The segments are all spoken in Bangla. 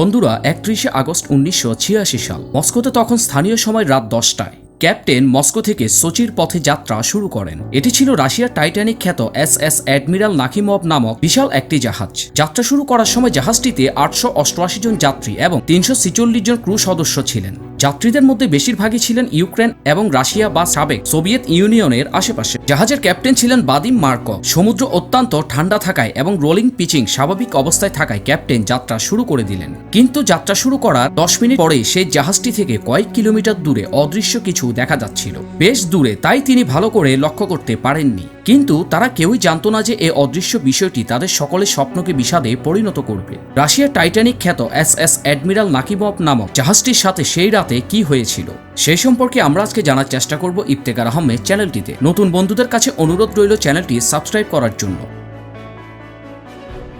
বন্ধুরা একত্রিশে আগস্ট উনিশশো ছিয়াশি সাল। মস্কোতে তখন স্থানীয় সময় রাত দশটায়। ক্যাপ্টেন মস্কো থেকে সোচির পথে যাত্রা শুরু করেন। এটি ছিল রাশিয়ার টাইটানিক খ্যাত এস এস অ্যাডমিরাল নাকিমব নামক বিশাল একটি জাহাজ। যাত্রা শুরু করার সময় জাহাজটিতে আটশো অষ্টআশি জন যাত্রী এবং তিনশো ছিচল্লিশ জন ক্রু সদস্য ছিলেন। যাত্রীদের মধ্যে বেশিরভাগই ছিলেন ইউক্রেন এবং রাশিয়া বা সাবেক সোভিয়েত ইউনিয়নের আশেপাশে। জাহাজের ক্যাপ্টেন ছিলেন বাদিম মার্ক। সমুদ্র অত্যন্ত ঠান্ডা থাকায় এবং রোলিং পিচিং স্বাভাবিক অবস্থায় থাকায় ক্যাপ্টেন যাত্রা শুরু করে দিলেন। কিন্তু যাত্রা শুরু করার দশ মিনিট পরেই সেই জাহাজটি থেকে কয়েক কিলোমিটার দূরে অদৃশ্য কিছু দেখা যাচ্ছিল। বেশ দূরে, তাই তিনি ভালো করে লক্ষ্য করতে পারেননি। কিন্তু তারা কেউই জানতো না যে এই অদৃশ্য বিষয়টি তাদের সকলের স্বপ্নকে বিষাদে পরিণত করবে। রাশিয়ার টাইটানিক খ্যাত এস এস অ্যাডমিরাল নাকিবব নামক জাহাজটির সাথে সেই রাতে কি হয়েছিল সেই সম্পর্কে আমরা আজকে জানার চেষ্টা করব ইফতেকার আহমেদ চ্যানেলটিতে। নতুন বন্ধুদের কাছে অনুরোধ রইল চ্যানেলটি সাবস্ক্রাইব করার জন্য।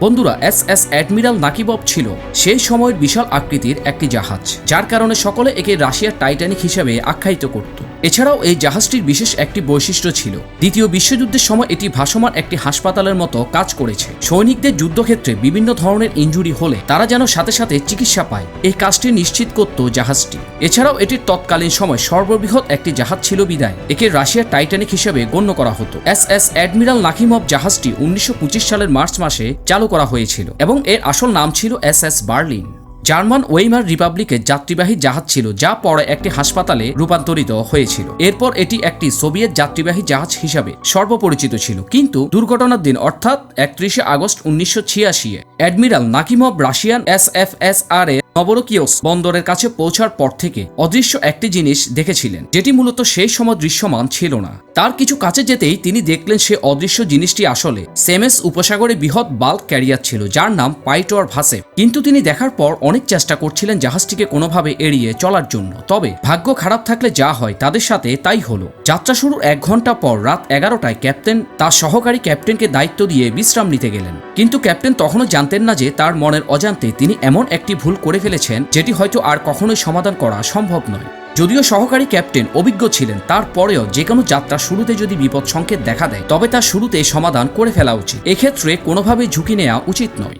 বন্ধুরা, এস এস অ্যাডমিরাল নাকিবব ছিল। সেই সময়ের বিশাল আকৃতির একটি জাহাজ, যার কারণে সকলে একে রাশিয়ার টাইটানিক হিসেবে আখ্যায়িত করত। এছাড়াও এই জাহাজটির বিশেষ একটি বৈশিষ্ট্য ছিল। দ্বিতীয় বিশ্বযুদ্ধের সময় এটি ভাসমান একটি হাসপাতালের মতো কাজ করেছে। সৈনিকদের যুদ্ধক্ষেত্রে বিভিন্ন ধরনের ইনজুরি হলে তারা যেন সাথে সাথে চিকিৎসা পায়। এই কাজটি নিশ্চিত করত জাহাজটি। এছাড়াও এটির তৎকালীন সময় সর্ববৃহৎ একটি জাহাজ ছিল বিদায়। একে রাশিয়ার টাইটানিক হিসেবে গণ্য করা হতো। এস এস অ্যাডমিরাল নাকিমভ জাহাজটি উনিশশো পঁচিশ সালের মার্চ মাসে চালু করা হয়েছিল এবং এর আসল নাম ছিল এস এস বার্লিন। জার্মান ওয়েমার রিপাবলিকের যাত্রীবাহী জাহাজ ছিল, যা পরে একটি হাসপাতালে রূপান্তরিত হয়েছিল। এরপর এটি একটি সোভিয়েত যাত্রীবাহী জাহাজ হিসাবে সর্বপরিচিত ছিল। কিন্তু দুর্ঘটনার দিন, অর্থাৎ একত্রিশে আগস্ট উনিশশো ছিয়াশি admiral Nakhimov Russian S F S R এ নবরকিয়স বন্দরের কাছে পৌঁছার পর থেকে অদৃশ্য একটি জিনিস দেখেছিলেন, যেটি মূলত সেই সময় দৃশ্যমান ছিল না। তার কিছু কাছে যেতেই তিনি দেখলেন সে অদৃশ্য জিনিসটি আসলে সেমেস উপসাগরে বৃহৎ বাল্ক ক্যারিয়ার ছিল, যার নাম পাইটোয়ার ভাসে কিন্তু তিনি দেখার পর অনেক চেষ্টা করছিলেন জাহাজটিকে কোনোভাবে এড়িয়ে চলার জন্য। তবে ভাগ্য খারাপ থাকলে যা হয় তাদের সাথে তাই হলো। যাত্রা শুরুর এক ঘণ্টা পর রাত এগারোটায় ক্যাপ্টেন তার সহকারী ক্যাপ্টেনকে দায়িত্ব দিয়ে বিশ্রাম নিতে গেলেন। কিন্তু ক্যাপ্টেন তখনও জানতেন না যে তার মনের অজান্তে তিনি এমন একটি ভুল করে ফেলেছেন, যেটি হয়তো আর কখনোই সমাধান করা সম্ভব নয়। যদিও সহকারী ক্যাপ্টেন অভিজ্ঞ ছিলেন, তারপরেও যে কোনো যাত্রা শুরুতে যদি বিপদ সংকেত দেখা দেয়, তবে তা শুরুতে সমাধান করে ফেলা উচিত। এক্ষেত্রে কোনোভাবে ঝুঁকি নেওয়া উচিত নয়।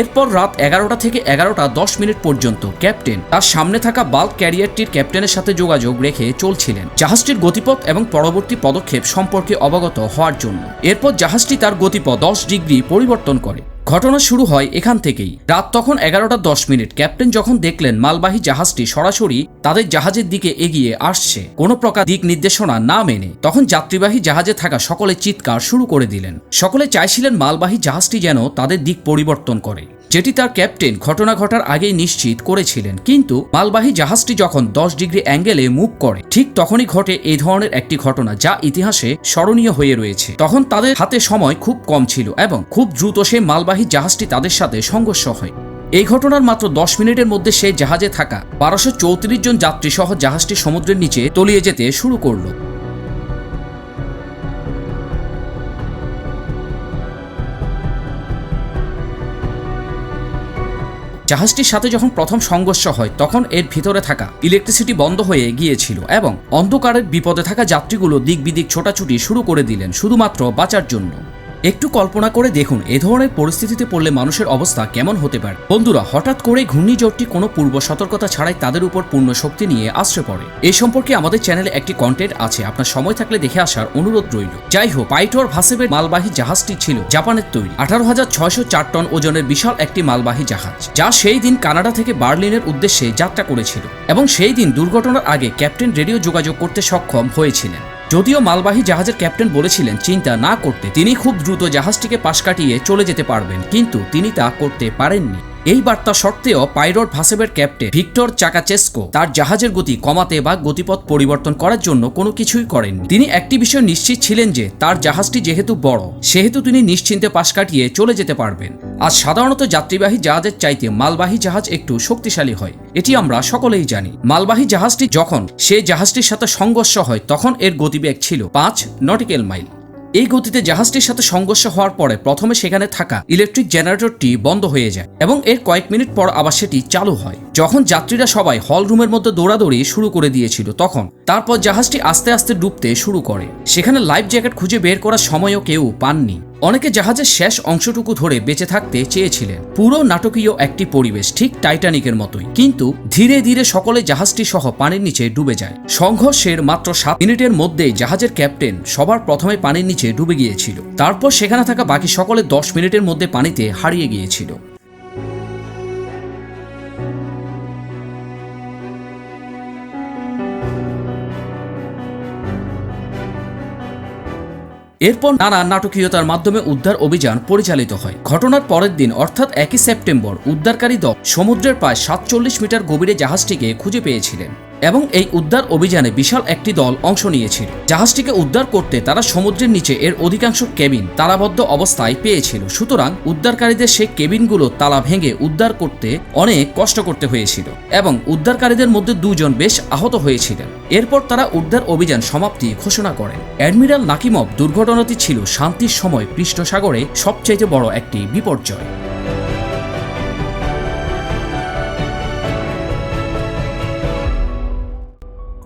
এরপর রাত এগারোটা থেকে এগারোটা দশ মিনিট পর্যন্ত ক্যাপ্টেন তার সামনে থাকা বাল্ক ক্যারিয়ারটির ক্যাপ্টেনের সাথে যোগাযোগ রেখে চলছিলেন জাহাজটির গতিপথ এবং পরবর্তী পদক্ষেপ সম্পর্কে অবগত হওয়ার জন্য। এরপর জাহাজটি তার গতিপথ দশ ডিগ্রি পরিবর্তন করে। ঘটনা শুরু হয় এখান থেকেই। রাত তখন এগারোটা দশ মিনিট। ক্যাপ্টেন যখন দেখলেন মালবাহী জাহাজটি সরাসরি তাদের জাহাজের দিকে এগিয়ে আসছে, কোনো প্রকার দিক নির্দেশনা না মেনে, তখন যাত্রীবাহী জাহাজে থাকা সকলে চিৎকার শুরু করে দিলেন। সকলে চাইছিলেন মালবাহী জাহাজটি যেন তাদের দিক পরিবর্তন করে। যেটি তার ক্যাপ্টেন ঘটনা ঘটার আগেই নিশ্চিত করেছিলেন। কিন্তু মালবাহী জাহাজটি যখন দশ ডিগ্রি অ্যাঙ্গেলে মুভ করে, ঠিক তখনই ঘটে এই ধরনের একটি ঘটনা যা ইতিহাসে স্মরণীয় হয়ে রয়েছে। তখন তাদের হাতে সময় খুব কম ছিল এবং খুব দ্রুত সেই মালবাহী জাহাজটি তাদের সাথে সংঘর্ষ হয়। এই ঘটনার মাত্র দশ মিনিটের মধ্যে সেই জাহাজে থাকা বারোশো জন যাত্রী সহ জাহাজটি সমুদ্রের নিচে তলিয়ে যেতে শুরু করল। জাহাজটির সাথে যখন প্রথম সংঘর্ষ হয়, তখন এর ভিতরে থাকা ইলেকট্রিসিটি বন্ধ হয়ে গিয়েছিল এবং অন্ধকারের বিপদে থাকা যাত্রীগুলো দিক বিদিক ছোটাছুটি শুরু করে দিলেন, শুধুমাত্র বাঁচার জন্য। একটু কল্পনা করে দেখুন, এ ধরনের পরিস্থিতিতে পড়লে মানুষের অবস্থা কেমন হতে পারে। বন্ধুরা, হঠাৎ করে ঘূর্ণিঝড়টি কোনো পূর্ব সতর্কতা ছাড়াই তাদের উপর পূর্ণ শক্তি নিয়ে আসতে পড়ে। এই সম্পর্কে আমাদের চ্যানেলে একটি কন্টেন্ট আছে, আপনার সময় থাকলে দেখে আসার অনুরোধ রইল। যাই হোক পাইটোর ভাসেবের মালবাহী জাহাজটি ছিল জাপানের তৈরি। আঠারো হাজার ছয়শো চার টন ওজনের বিশাল একটি মালবাহী জাহাজ, যা সেই দিন কানাডা থেকে বার্লিনের উদ্দেশ্যে যাত্রা করেছিল এবং সেই দিন দুর্ঘটনার আগে ক্যাপ্টেন রেডিও যোগাযোগ করতে সক্ষম হয়েছিলেন। যদিও মালবাহী জাহাজের ক্যাপ্টেন বলেছিলেন, চিন্তা না করতে, তিনি খুব দ্রুত জাহাজটিকে পাশ কাটিয়ে চলে যেতে পারবেন। কিন্তু তিনি তা করতে পারেননি। এই বার্তা সত্ত্বেও পাইরট ভাসেবের ক্যাপ্টেন ভিক্টর চাকাচেস্কো তার জাহাজের গতি কমাতে বা গতিপথ পরিবর্তন করার জন্য কোনো কিছুই করেন তিনি একটি বিষয় নিশ্চিত ছিলেন যে তার জাহাজটি যেহেতু বড়, সেহেতু তিনি নিশ্চিন্তে পাশ কাটিয়ে চলে যেতে পারবেন। আর সাধারণত যাত্রীবাহী জাহাজের চাইতে মালবাহী জাহাজ একটু শক্তিশালী হয়, এটি আমরা সকলেই জানি। মালবাহী জাহাজটি যখন সে জাহাজটির সাথে সংঘর্ষ হয়, তখন এর গতিবেগ ছিল পাঁচ নটিক্যাল মাইল। এই গতিতে জাহাজটির সাথে সংঘর্ষ হওয়ার পরে প্রথমে সেখানে থাকা ইলেকট্রিক জেনারেটরটি বন্ধ হয়ে যায় এবং এর কয়েক মিনিট পর আবার সেটি চালু হয়। যখন যাত্রীরা সবাই হল রুমের মধ্যে দৌড়াদৌড়ি শুরু করে দিয়েছিল, তখন তারপর জাহাজটি আস্তে আস্তে ডুবতে শুরু করে। সেখানে লাইফ জ্যাকেট খুঁজে বের করার সময়ও কেউ পাননি। অনেকে জাহাজের শেষ অংশটুকু ধরে বেঁচে থাকতে চেয়েছিলেন। পুরো নাটকীয় একটি পরিবেশ, ঠিক টাইটানিকের মতোই। কিন্তু ধীরে ধীরে সকলে জাহাজটি সহ পানির নিচে ডুবে যায়। সংঘর্ষের মাত্র সাত মিনিটের মধ্যেই জাহাজের ক্যাপ্টেন সবার প্রথমে পানির নিচে ডুবে গিয়েছিল। তারপর সেখানে থাকা বাকি সকলে দশ মিনিটের মধ্যে পানিতে হারিয়ে গিয়েছিল। এরপর নানা নাটকীয়তার মাধ্যমে উদ্ধার অভিযান পরিচালিত হয়। ঘটনার পরের দিন, অর্থাৎ একই সেপ্টেম্বর, উদ্ধারকারী দল সমুদ্রের প্রায় সাতচল্লিশ মিটার গভীরে জাহাজটিকে খুঁজে পেয়েছিলেন। এবং এই উদ্ধার অভিযানে বিশাল একটি দল অংশ নিয়েছিল। জাহাজটিকে উদ্ধার করতে তারা সমুদ্রের নিচে এর অধিকাংশ কেবিন তালাবদ্ধ অবস্থায় পেয়েছিল। সুতরাং উদ্ধারকারীদের সেই কেবিনগুলো তালা ভেঙে উদ্ধার করতে অনেক কষ্ট করতে হয়েছিল এবং উদ্ধারকারীদের মধ্যে দুজন বেশ আহত হয়েছিলেন। এরপর তারা উদ্ধার অভিযান সমাপ্তি ঘোষণা করেন। অ্যাডমিরাল নাকিমভ দুর্ঘটনাটি ছিল শান্তির সময় পৃষ্ঠসাগরে সবচেয়ে বড় একটি বিপর্যয়।